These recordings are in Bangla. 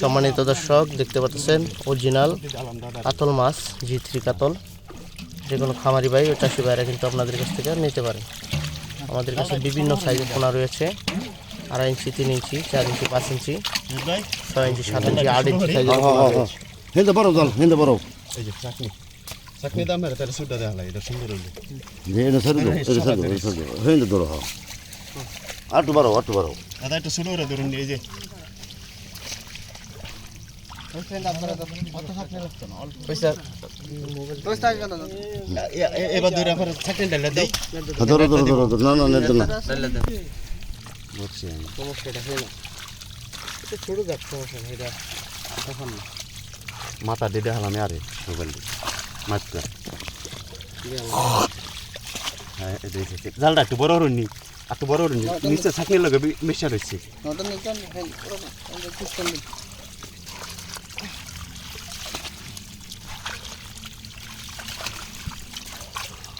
সম্মানিত দর্শক দেখতে পাচ্ছেন অরিজিনাল কাতল মাছ জি থ্রি কাতল। যে কোনো খামারি ভাই ও চাষি ভাইরা কিন্তু আপনাদের কাছ থেকে নিতে পারেন। আমাদের কাছে বিভিন্ন সাইজের পোনা রয়েছে। আড়াই ইঞ্চি তিন ইঞ্চি চার ইঞ্চি পাঁচ ইঞ্চি ছয় ইঞ্চি সাত ইঞ্চি আট ইঞ্চি সাইজের বড় জল হেন্দে বড়। এই যে চাকনি চাকনি দাম মেরে তাহলে সুটটা দেখা লাগে এটা সুন্দর হইল। এটা ছেড়ে দাও এটা ছেড়ে দাও এটা ছেড়ে দাও হেন্দে ধরো হ্যাঁ আটটু বারো আটটু বারো দাদা একটু ছোট করে ধরুন এই যে মাথা দিয়ে দেখালাম আরে মোবাইল মাছটা হ্যাঁ জালটা একটু বড় হরুন নি। একটু বড় হরুন নিচে চাকনির লগে মিশা রয়েছে।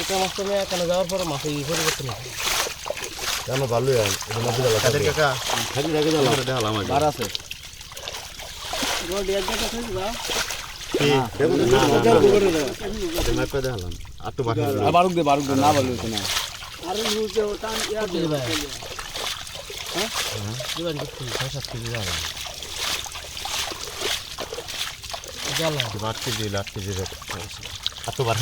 এটা মাছটা আমি এখানে যাওয়ার পরে মাছ ই পরিবর্তন হবে কেন ভালো তাদের কাকা? থাকি রাখে দেখালাম বার আছে। আর বারুক দে বারুক দে না ভালো হচ্ছে না। দিবা। হ্যাঁ? দিবেন কি? সাত কেজি যাবে জাল আট কেজি আট কেজি আর তো বার